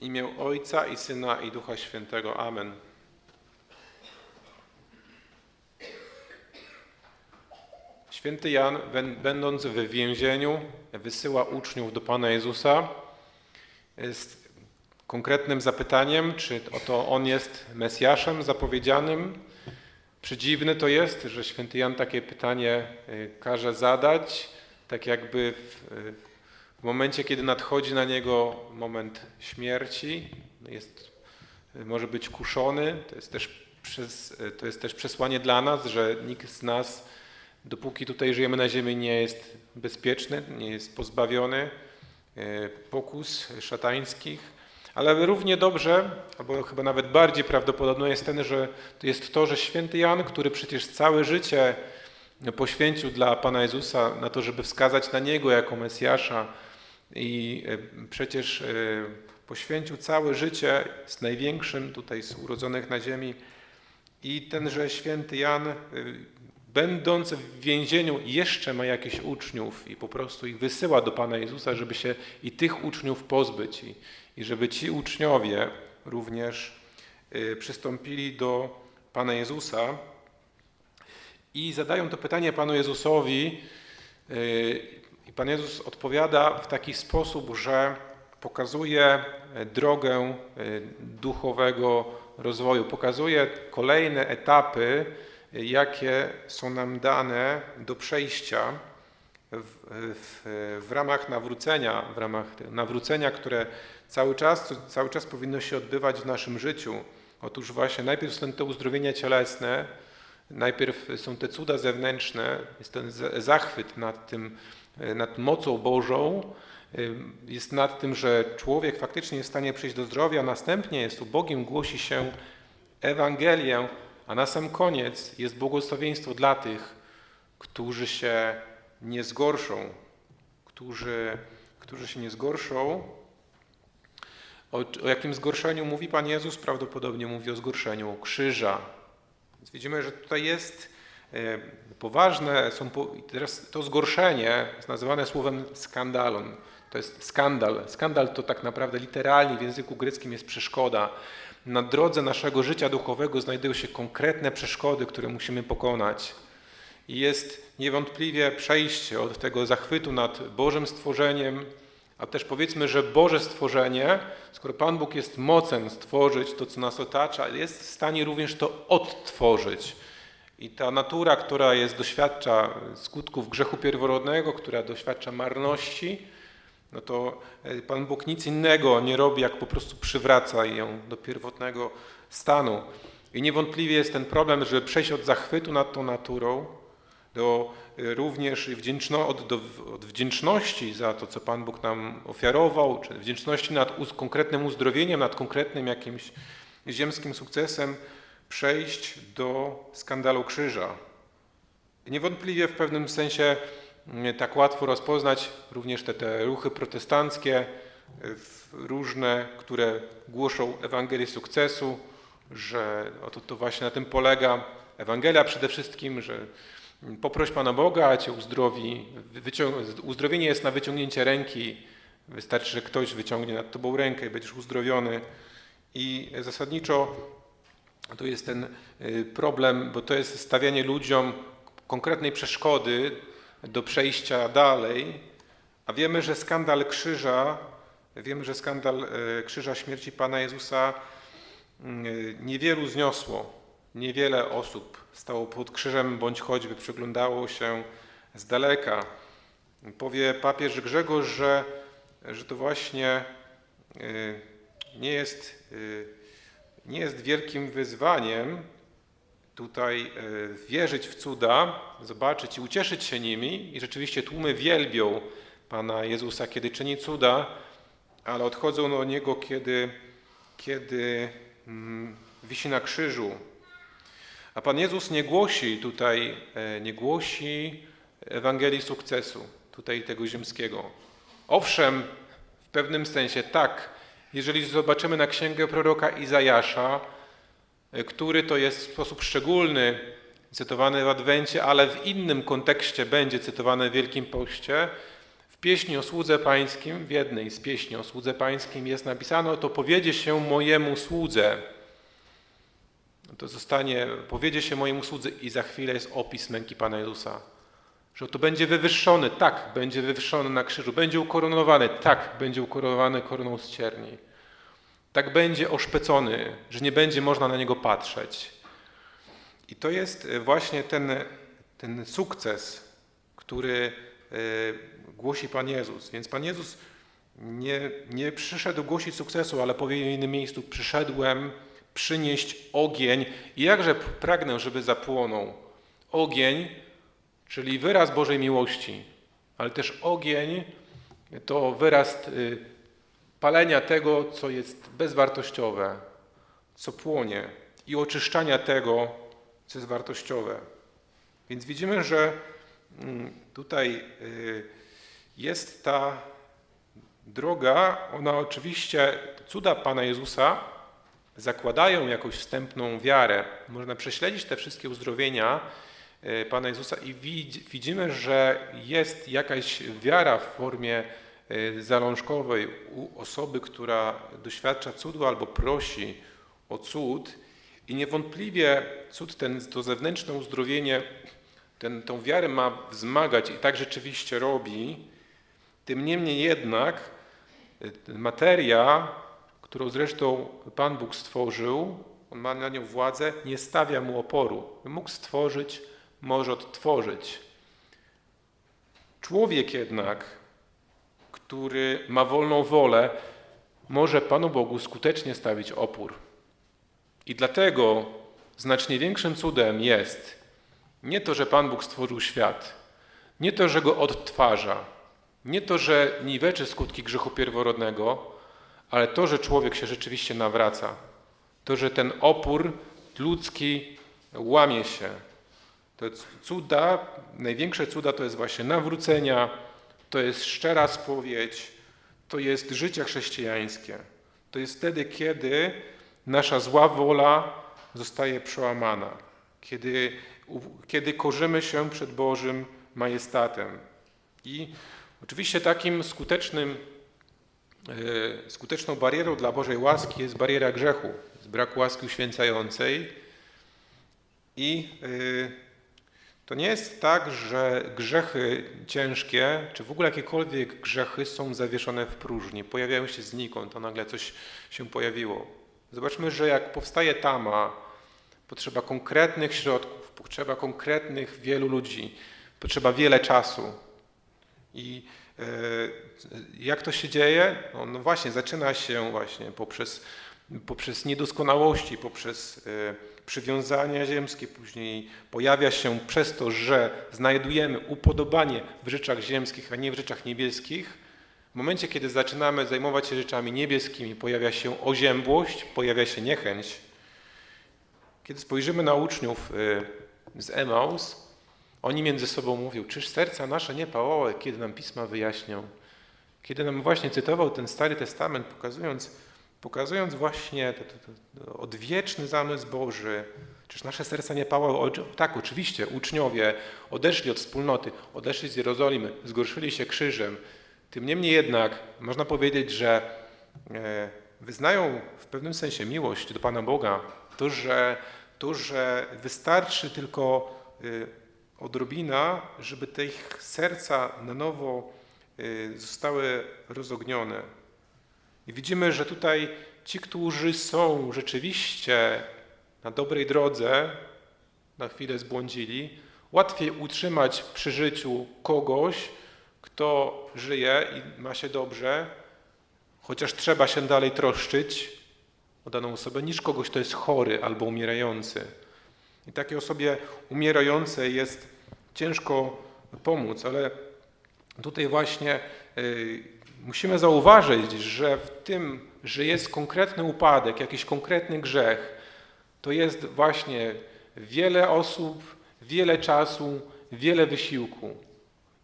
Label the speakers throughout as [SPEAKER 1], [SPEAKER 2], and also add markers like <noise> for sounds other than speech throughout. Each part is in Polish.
[SPEAKER 1] W imię Ojca i Syna i Ducha Świętego. Amen. Święty Jan, bę- będąc w więzieniu, wysyła uczniów do Pana Jezusa z konkretnym zapytaniem, czy oto On jest Mesjaszem zapowiedzianym. Przedziwne to jest, że święty Jan takie pytanie y, każe zadać, tak jakby w, y, w momencie, kiedy nadchodzi na niego moment śmierci, jest, może być kuszony. To jest, też przez, to jest też przesłanie dla nas, że nikt z nas, dopóki tutaj żyjemy na ziemi, nie jest bezpieczny, nie jest pozbawiony y, pokus szatańskich. Ale równie dobrze, albo chyba nawet bardziej prawdopodobne jest ten, że jest to, że święty Jan, który przecież całe życie poświęcił dla Pana Jezusa na to, żeby wskazać na Niego jako Mesjasza i e, przecież e, poświęcił całe życie z największym tutaj z urodzonych na ziemi. I tenże święty Jan, y, będąc w więzieniu, jeszcze ma jakichś uczniów i po prostu ich wysyła do Pana Jezusa, żeby się i tych uczniów pozbyć. I, i żeby ci uczniowie również przystąpili do Pana Jezusa. I zadają to pytanie Panu Jezusowi i Pan Jezus odpowiada w taki sposób, że pokazuje y, drogę y, duchowego rozwoju, pokazuje kolejne etapy, y, jakie są nam dane do przejścia w, w, w ramach nawrócenia, w ramach nawrócenia, które cały czas, cały czas powinno się odbywać w naszym życiu. Otóż właśnie najpierw są te uzdrowienia cielesne, najpierw są te cuda zewnętrzne, jest ten zachwyt nad tym, e, nad mocą Bożą, y, jest nad tym, że człowiek faktycznie jest w stanie przyjść do zdrowia, następnie jest ubogim, głosi się Ewangelię, a na sam koniec jest błogosławieństwo dla tych, którzy się nie zgorszą, którzy, którzy się nie zgorszą. O, o jakim zgorszeniu mówi Pan Jezus? Prawdopodobnie mówi o zgorszeniu krzyża. Więc widzimy, że tutaj jest e, poważne, są po, teraz to zgorszenie jest nazywane słowem skandalon. To jest skandal. Skandal to tak naprawdę literalnie w języku greckim jest przeszkoda. Na drodze naszego życia duchowego znajdują się konkretne przeszkody, które musimy pokonać. I jest niewątpliwie przejście od tego zachwytu nad Bożym stworzeniem, a też powiedzmy, że Boże stworzenie, skoro Pan Bóg jest mocen stworzyć to, co nas otacza, jest w stanie również to odtworzyć. I ta natura, która jest, doświadcza skutków grzechu pierworodnego, która doświadcza marności, no to e, Pan Bóg nic innego nie robi, jak po prostu przywraca ją do pierwotnego stanu. I niewątpliwie jest ten problem, żeby przejść od zachwytu nad tą naturą do y, również wdzięczno, od, do, od wdzięczności za to, co Pan Bóg nam ofiarował, czy wdzięczności nad uz, konkretnym uzdrowieniem, nad konkretnym jakimś ziemskim sukcesem, przejść do skandalu krzyża. Niewątpliwie w pewnym sensie mm, tak łatwo rozpoznać również te, te ruchy protestanckie, y, różne, które głoszą Ewangelię sukcesu, że oto to właśnie na tym polega Ewangelia przede wszystkim, że poproś Pana Boga, a Cię uzdrowi. Uzdrowienie jest na wyciągnięcie ręki. Wystarczy, że ktoś wyciągnie nad Tobą rękę i będziesz uzdrowiony. I zasadniczo to jest ten y, problem, bo to jest stawianie ludziom konkretnej przeszkody do przejścia dalej, a wiemy, że skandal krzyża, wiemy, że skandal y, krzyża śmierci Pana Jezusa y, niewielu zniosło. Niewiele osób stało pod krzyżem, bądź choćby przyglądało się z daleka. Powie papież Grzegorz, że, że to właśnie y, nie jest, y, nie jest wielkim wyzwaniem tutaj y, wierzyć w cuda, zobaczyć i ucieszyć się nimi. I rzeczywiście tłumy wielbią Pana Jezusa, kiedy czyni cuda, ale odchodzą do Niego, kiedy, kiedy mm, wisi na krzyżu. A Pan Jezus nie głosi tutaj, e, nie głosi Ewangelii sukcesu, tutaj tego ziemskiego. Owszem, w pewnym sensie tak, jeżeli zobaczymy na księgę proroka Izajasza, e, który to jest w sposób szczególny cytowany w Adwencie, ale w innym kontekście będzie cytowany w Wielkim Poście, w pieśni o słudze pańskim, w jednej z pieśni o słudze pańskim jest napisane, to powiedzie się mojemu słudze. To zostanie, powiedzie się mojemu słudze i za chwilę jest opis męki Pana Jezusa. Że to będzie wywyższony, tak, będzie wywyższony na krzyżu, będzie ukoronowany, tak, będzie ukoronowany koroną z cierni. Tak będzie oszpecony, że nie będzie można na niego patrzeć. I to jest e, właśnie ten, ten sukces, który e, głosi Pan Jezus. Więc Pan Jezus nie, nie przyszedł głosić sukcesu, ale powie w innym miejscu: Przyszedłem przynieść ogień i jakże pragnę, żeby zapłonął. Ogień, czyli wyraz Bożej miłości, ale też ogień to wyraz y, palenia tego, co jest bezwartościowe, co płonie i oczyszczania tego, co jest wartościowe. Więc widzimy, że mm, tutaj y, jest ta droga, ona oczywiście, cuda Pana Jezusa zakładają jakąś wstępną wiarę. Można prześledzić te wszystkie uzdrowienia y, Pana Jezusa i widzimy, że jest jakaś wiara w formie y, zalążkowej u osoby, która doświadcza cudu albo prosi o cud. I niewątpliwie cud ten, to zewnętrzne uzdrowienie, ten, tą wiarę ma wzmagać i tak rzeczywiście robi. Tym niemniej jednak y, materia, którą zresztą Pan Bóg stworzył, on ma na nią władzę, nie stawia mu oporu. Mógł stworzyć, może odtworzyć. Człowiek jednak, który ma wolną wolę, może Panu Bogu skutecznie stawić opór. I dlatego znacznie większym cudem jest nie to, że Pan Bóg stworzył świat, nie to, że go odtwarza, nie to, że niweczy skutki grzechu pierworodnego, ale to, że człowiek się rzeczywiście nawraca, to, że ten opór ludzki łamie się. To cuda, największe cuda to jest właśnie nawrócenia, to jest szczera spowiedź, to jest życie chrześcijańskie. To jest wtedy, kiedy nasza zła wola zostaje przełamana, kiedy, kiedy korzymy się przed Bożym majestatem. I oczywiście takim skutecznym, skuteczną barierą dla Bożej łaski jest bariera grzechu, jest brak łaski uświęcającej. I e, to nie jest tak, że grzechy ciężkie, czy w ogóle jakiekolwiek grzechy są zawieszone w próżni, pojawiają się znikąd, to nagle coś się pojawiło. Zobaczmy, że jak powstaje tama, potrzeba konkretnych środków, potrzeba konkretnych wielu ludzi, potrzeba wiele czasu. I e, jak to się dzieje? No, no, właśnie, zaczyna się właśnie poprzez, poprzez niedoskonałości, poprzez e, przywiązania ziemskie, później pojawia się przez to, że znajdujemy upodobanie w rzeczach ziemskich, a nie w rzeczach niebieskich, w momencie, kiedy zaczynamy zajmować się rzeczami niebieskimi, pojawia się oziębłość, pojawia się niechęć. Kiedy spojrzymy na uczniów y, z Emaus, oni między sobą mówią, czyż serca nasze nie pałały, kiedy nam Pisma wyjaśnią? Kiedy nam właśnie cytował ten Stary Testament, pokazując, pokazując właśnie odwieczny zamysł Boży, czyż nasze serca nie pałały? Tak, oczywiście, uczniowie odeszli od wspólnoty, odeszli z Jerozolimy, zgorszyli się krzyżem, tym niemniej jednak można powiedzieć, że e, wyznają w pewnym sensie miłość do Pana Boga, to, że, to, że wystarczy tylko e, odrobina, żeby te ich serca na nowo e, zostały rozognione. I widzimy, że tutaj ci, którzy są rzeczywiście na dobrej drodze, na chwilę zbłądzili, łatwiej utrzymać przy życiu kogoś, kto żyje i ma się dobrze, chociaż trzeba się dalej troszczyć o daną osobę, niż kogoś, kto jest chory albo umierający. I takiej osobie umierającej jest ciężko pomóc, ale tutaj właśnie y, musimy zauważyć, że w tym, że jest konkretny upadek, jakiś konkretny grzech, to jest właśnie wiele osób, wiele czasu, wiele wysiłku.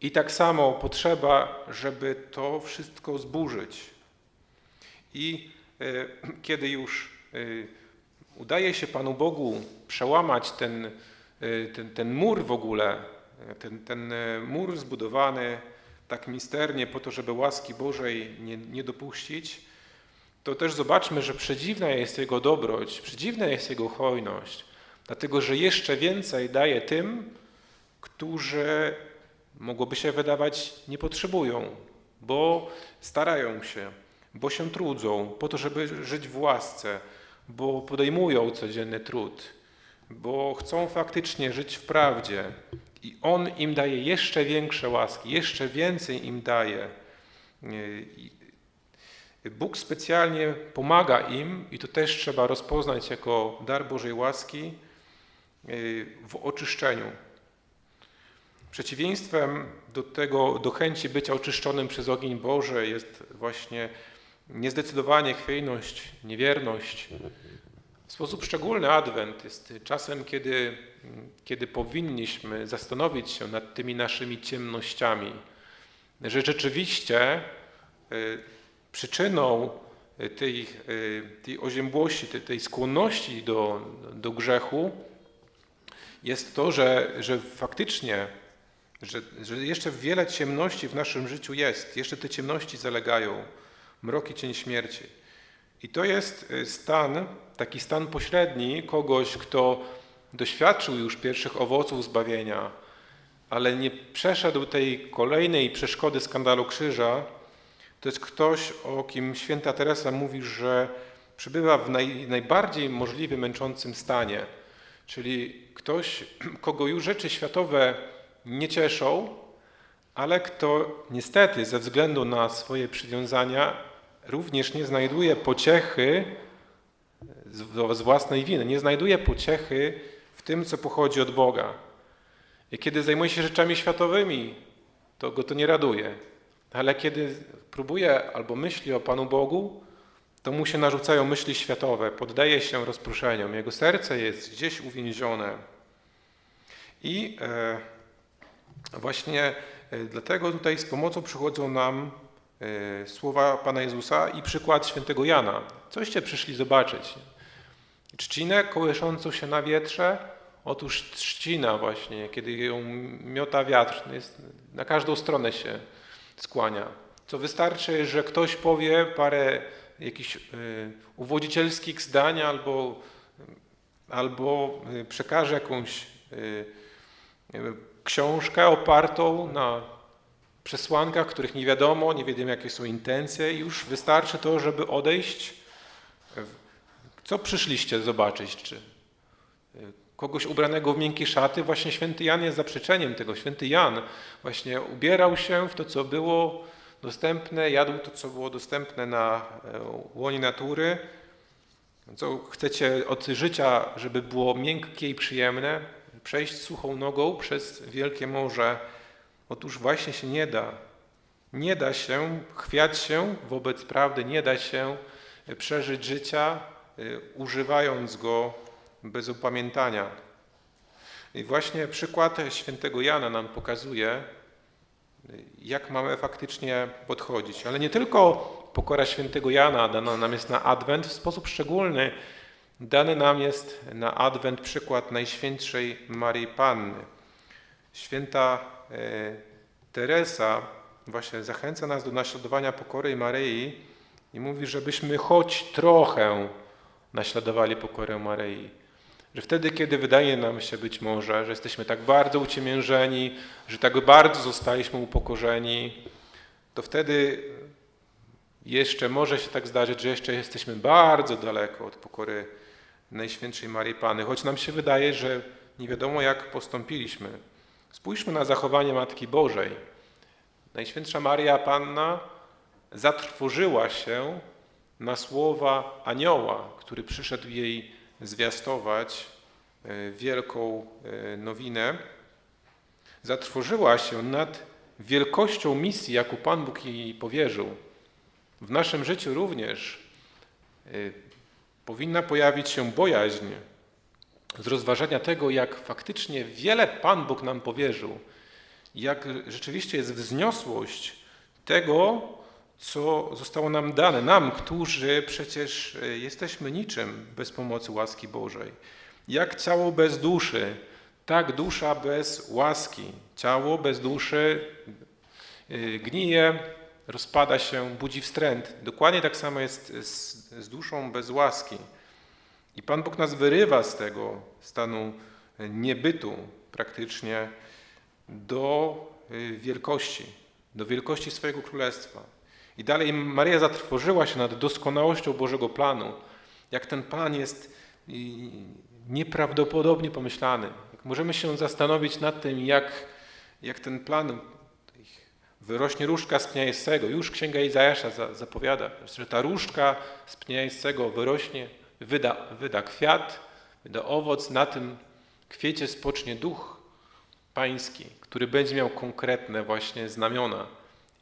[SPEAKER 1] I tak samo potrzeba, żeby to wszystko zburzyć. I e, kiedy już e, udaje się Panu Bogu przełamać ten, e, ten, ten mur w ogóle, ten, ten mur zbudowany tak misternie po to, żeby łaski Bożej nie, nie dopuścić, to też zobaczmy, że przedziwna jest Jego dobroć, przedziwna jest Jego hojność, dlatego że jeszcze więcej daje tym, którzy mogłoby się wydawać nie potrzebują, bo starają się, bo się trudzą po to, żeby żyć w łasce, bo podejmują codzienny trud, bo chcą faktycznie żyć w prawdzie i On im daje jeszcze większe łaski, jeszcze więcej im daje. Bóg specjalnie pomaga im, i to też trzeba rozpoznać jako dar Bożej łaski, w oczyszczeniu. Przeciwieństwem do tego, do chęci bycia oczyszczonym przez ogień Boży jest właśnie niezdecydowanie, chwiejność, niewierność. W sposób szczególny Adwent jest czasem, kiedy, kiedy powinniśmy zastanowić się nad tymi naszymi ciemnościami, że rzeczywiście y, przyczyną tej, y, tej oziębłości, tej skłonności do, do grzechu jest to, że, że faktycznie, że, że jeszcze wiele ciemności w naszym życiu jest, jeszcze te ciemności zalegają, mrok i cień śmierci. I to jest y, stan, taki stan pośredni kogoś, kto doświadczył już pierwszych owoców zbawienia, ale nie przeszedł tej kolejnej przeszkody skandalu krzyża, to jest ktoś, o kim święta Teresa mówi, że przebywa w naj, najbardziej możliwie męczącym stanie. Czyli ktoś, <clears throat> kogo już rzeczy światowe nie cieszą, ale kto niestety ze względu na swoje przywiązania również nie znajduje pociechy z własnej winy, nie znajduje pociechy w tym, co pochodzi od Boga. I kiedy zajmuje się rzeczami światowymi, to go to nie raduje. Ale kiedy próbuje albo myśli o Panu Bogu, to mu się narzucają myśli światowe, poddaje się rozproszeniom. Jego serce jest gdzieś uwięzione. I e, właśnie e, dlatego tutaj z pomocą przychodzą nam słowa Pana Jezusa i przykład świętego Jana. Coście przyszli zobaczyć? Trzcinę kołyszącą się na wietrze? Otóż trzcina właśnie, kiedy ją miota wiatr, jest, na każdą stronę się skłania. Co wystarczy, że ktoś powie parę jakichś uwodzicielskich zdań albo, albo przekaże jakąś książkę opartą na przesłankach, których nie wiadomo, nie wiadomo jakie są intencje już wystarczy to, żeby odejść. Co przyszliście zobaczyć? Czy kogoś ubranego w miękkie szaty? Właśnie święty Jan jest zaprzeczeniem tego. Święty Jan właśnie ubierał się w to, co było dostępne, jadł to, co było dostępne na e, łonie natury. Co chcecie od życia, żeby było miękkie i przyjemne, przejść suchą nogą przez wielkie morze. Otóż właśnie się nie da. Nie da się chwiać się wobec prawdy, nie da się przeżyć życia, y, używając go bez upamiętania. I właśnie przykład świętego Jana nam pokazuje, y, jak mamy faktycznie podchodzić. Ale nie tylko pokora świętego Jana dana nam jest na Adwent, w sposób szczególny Dany nam jest na Adwent przykład Najświętszej Marii Panny. Święta e, Teresa właśnie zachęca nas do naśladowania pokory Maryi i mówi, żebyśmy choć trochę naśladowali pokorę Maryi. Że wtedy, kiedy wydaje nam się być może, że jesteśmy tak bardzo uciemiężeni, że tak bardzo zostaliśmy upokorzeni, to wtedy jeszcze może się tak zdarzyć, że jeszcze jesteśmy bardzo daleko od pokory Najświętszej Marii Panny, choć nam się wydaje, że nie wiadomo jak postąpiliśmy. Spójrzmy na zachowanie Matki Bożej. Najświętsza Maria Panna zatrwożyła się na słowa anioła, który przyszedł jej zwiastować e, wielką e, nowinę. Zatrwożyła się nad wielkością misji, jaką Pan Bóg jej powierzył. W naszym życiu również e, powinna pojawić się bojaźń z rozważania tego, jak faktycznie wiele Pan Bóg nam powierzył, jak rzeczywiście jest wzniosłość tego, co zostało nam dane, nam, którzy przecież e, jesteśmy niczym bez pomocy łaski Bożej. Jak ciało bez duszy, tak dusza bez łaski. Ciało bez duszy y, gnije, rozpada się, budzi wstręt. Dokładnie tak samo jest z, z duszą bez łaski. I Pan Bóg nas wyrywa z tego stanu niebytu praktycznie do y, wielkości, do wielkości swojego królestwa. I dalej Maria zatrwożyła się nad doskonałością Bożego planu, jak ten plan jest y, nieprawdopodobnie pomyślany. Możemy się zastanowić nad tym, jak, jak ten plan wyrośnie różdżka z pnia. Już Księga Izajasza za- zapowiada, że ta różdżka z pnia wyrośnie, wyda, wyda kwiat, wyda owoc, na tym kwiecie spocznie duch pański, który będzie miał konkretne właśnie znamiona.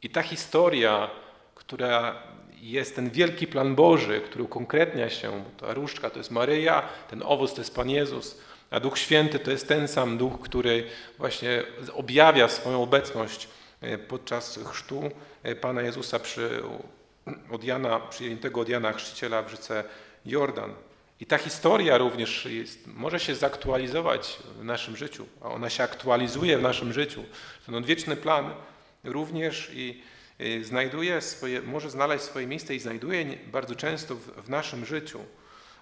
[SPEAKER 1] I ta historia, która jest ten wielki plan Boży, który ukonkretnia się, ta różdżka to jest Maryja, ten owoc to jest Pan Jezus, a Duch Święty to jest ten sam Duch, który właśnie objawia swoją obecność e, podczas chrztu e, Pana Jezusa przy, od Jana, przyjętego od Jana Chrzciciela w rzece Jordan. I ta historia również jest, może się zaktualizować w naszym życiu, a ona się aktualizuje w naszym życiu. Ten odwieczny plan również i, i znajduje swoje, może znaleźć swoje miejsce i znajduje bardzo często w, w naszym życiu,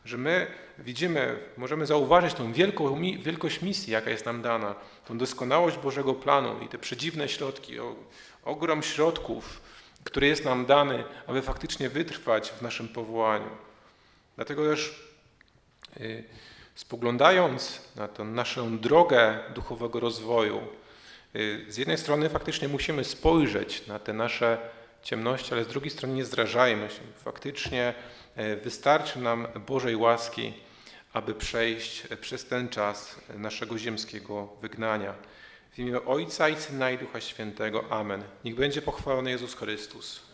[SPEAKER 1] że my widzimy, możemy zauważyć tą wielką, wielkość misji, jaka jest nam dana, tą doskonałość Bożego planu i te przedziwne środki, o, ogrom środków, który jest nam dany, aby faktycznie wytrwać w naszym powołaniu. Dlatego też y, spoglądając na tę naszą drogę duchowego rozwoju, y, z jednej strony faktycznie musimy spojrzeć na te nasze ciemności, ale z drugiej strony nie zrażajmy się. Faktycznie y, wystarczy nam Bożej łaski, aby przejść przez ten czas naszego ziemskiego wygnania. W imię Ojca i Syna i Ducha Świętego. Amen. Niech będzie pochwalony Jezus Chrystus.